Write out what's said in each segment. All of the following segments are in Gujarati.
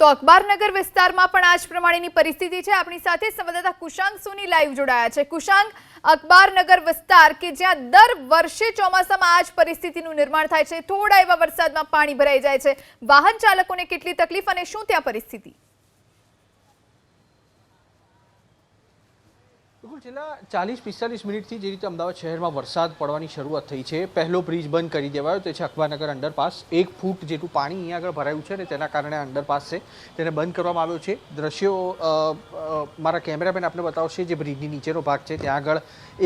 તો અખબારનગર વિસ્તારમાં પણ આજ પ્રમાણેની પરિસ્થિતિ છે. આપણી સાથે સંવાદદાતા કુશાંગ સોની લાઈવ જોડાયા છે. કુશાંગ, અખબારનગર વિસ્તાર કે જ્યાં દર વર્ષે ચોમાસામાં આ જ પરિસ્થિતિનું નિર્માણ થાય છે. થોડા એવા વરસાદમાં પાણી ભરાઈ જાય છે. વાહન ચાલકોને કેટલી તકલીફ અને શું ત્યાં પરિસ્થિતિ? બિલકુલ છેલ્લા ચાલીસ પિસ્તાલીસ મિનિટથી જે રીતે અમદાવાદ શહેરમાં વરસાદ પડવાની શરૂઆત થઈ છે, પહેલો બ્રિજ બંધ કરી દેવાયો. તે છે અખબારનગર અંડરપાસ. એક ફૂટ જેટલું પાણી અહીંયા આગળ ભરાયું છે અને તેના કારણે અંડરપાસ છે, તેને બંધ કરવામાં આવ્યો છે. દ્રશ્યો મારા કેમેરામેન આપણે બતાવશે જે બ્રિજની નીચેનો ભાગ છે. ત્યાં આગળ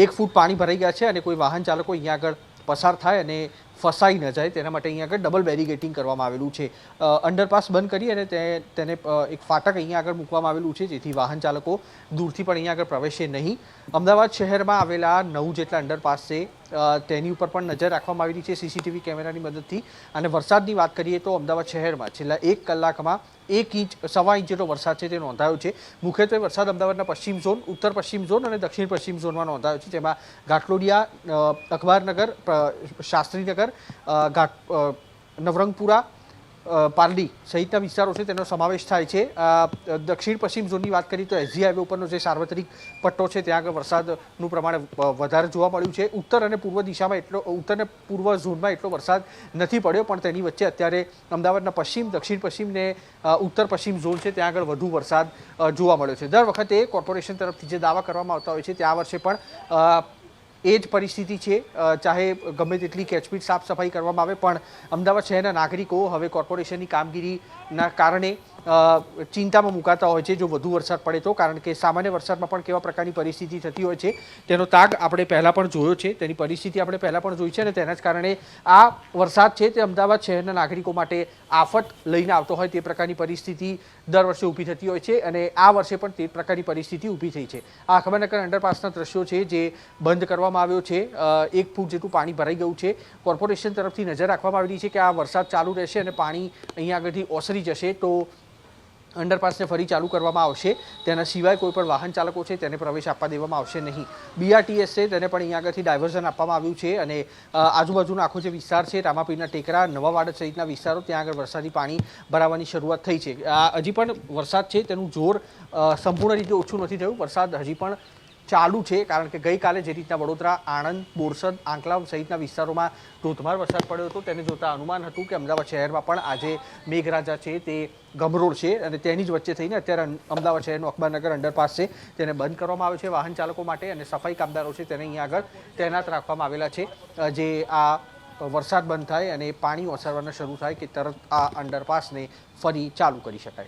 એક ફૂટ પાણી ભરાઈ ગયા છે અને કોઈ વાહન ચાલકો અહીંયા આગળ પસાર થાય અને ફસાઈ ન જાય, તેના માટે અહીંયા આગળ ડબલ બેરિગેટિંગ કરવામાં આવેલું છે. અંડરપાસ બંધ કરી અને તેને એક ફાટક અહીંયા આગળ મૂકવામાં આવેલું છે, જેથી વાહન ચાલકો દૂરથી પણ અહીંયા આગળ પ્રવેશે નહીં. અમદાવાદ શહેરમાં આવેલા નવ જેટલા અંડરપાસ છે તેની ઉપર પણ નજર રાખવામાં આવેલી છે સીસીટીવી કેમેરાની મદદથી. અને વરસાદની વાત કરીએ તો અમદાવાદ શહેરમાં છેલ્લા એક કલાકમાં એક ઇંચ, સવા ઇંચ જેટલો વરસાદ છે તે નોંધાયો છે. મુખ્યત્વે વરસાદ અમદાવાદના પશ્ચિમ ઝોન, ઉત્તર પશ્ચિમ ઝોન અને દક્ષિણ પશ્ચિમ ઝોનમાં નોંધાયો છે. જેમાં ઘાટલોડિયા અખબારનગર શાસ્ત્રીનગર ઘાટ નવરંગપુરા પારડી સહિતના વિસ્તારો છે, તેનો સમાવેશ થાય છે. દક્ષિણ પશ્ચિમ ઝોનની વાત કરીએ તો એસજી હાઈવે ઉપરનો જે સાર્વત્રિક પટ્ટો છે, ત્યાં આગળ વરસાદનું પ્રમાણ વધારે જોવા મળ્યું છે. ઉત્તર અને પૂર્વ દિશામાં એટલો ઉત્તર અને પૂર્વ ઝોનમાં એટલો વરસાદ નથી પડ્યો, પણ તેની વચ્ચે અત્યારે અમદાવાદના પશ્ચિમ, દક્ષિણ પશ્ચિમ ને ઉત્તર પશ્ચિમ ઝોન છે, ત્યાં આગળ વધુ વરસાદ જોવા મળ્યો છે. દર વખતે કોર્પોરેશન તરફથી જે દાવા કરવામાં આવતા હોય છે તે આ વર્ષે પણ એ જ પરિસ્થિતિ છે. ચાહે ગમે તેટલી કેચપીટ સાફ સફાઈ કરવામાં આવે, પણ અમદાવાદ શહેરના નાગરિકો હવે કોર્પોરેશનની કામગીરીના કારણે ચિંતામાં મુકાતા હોય છે જો વધુ વરસાદ પડે તો, કારણ કે સામાન્ય વરસાદમાં પણ કેવા પ્રકારની પરિસ્થિતિ થતી હોય છે, તેનો તાગ આપણે પહેલાં પણ જોયો છે, તેની પરિસ્થિતિ આપણે પહેલાં પણ જોઈ છે અને તેના જ કારણે આ વરસાદ છે તે અમદાવાદ શહેરના નાગરિકો માટે આફત લઈને આવતો હોય તે પ્રકારની પરિસ્થિતિ દર વર્ષે ઊભી થતી હોય છે અને આ વર્ષે પણ તે પ્રકારની પરિસ્થિતિ ઊભી થઈ છે. આ અખબારનગર અંડરપાસના દ્રશ્યો છે જે બંધ કરવામાં આવ્યો છે. એક ફૂટ જેટલું પાણી ભરાઈ ગયું છે. કોર્પોરેશન તરફથી નજર રાખવામાં આવેલી છે કે આ વરસાદ ચાલુ રહેશે અને પાણી અહીંયા આગળથી ઓસરી જશે. તો અંડરપાસને ફરી ચાલુ કરવામાં આવશે. તેના સિવાય કોઈ પણ વાહન ચાલકો છે તેને પ્રવેશ આપવા દેવામાં આવશે નહીં. બીઆરટીએસ છે તેને પણ અહીંયા આગળથી ડાયવર્ઝન આપવામાં આવ્યું છે અને આજુબાજુનો આખો જે વિસ્તાર છે રામાપીરના ટેકરા નવાવાડ સહિતના વિસ્તારો, ત્યાં આગળ વરસાદી પાણી ભરાવાની શરૂઆત થઈ છે. હજી પણ વરસાદ છે, તેનું જોર સંપૂર્ણ રીતે ઓછું નથી થયું. વરસાદ હજી પણ ચાલુ છે, કારણ કે ગઈકાલે જે રીતના વડોદરા, આણંદ, બોરસદ, આંકલાવ સહિતના વિસ્તારોમાં ધોધમાર વરસાદ પડ્યો હતો. તેને જોતા અનુમાન હતું કે અમદાવાદ શહેરમાં પણ આજે મેઘરાજા છે તે ગમરોળ છે અને તેની જ વચ્ચે થઈને અત્યારે અમદાવાદ શહેરનું અખબારનગર અંડરપાસ છે. તેને બંધ કરવામાં આવ્યો છે વાહન ચાલકો માટે અને સફાઈ કામદારો છે તેને અહીંયા આગળ તૈનાત રાખવામાં આવેલા છે. જે આ વરસાદ બંધ થાય અને પાણી ઓસરવાના શરૂ થાય કે તરત આ અંડરપાસને ફરી ચાલુ કરી શકાય.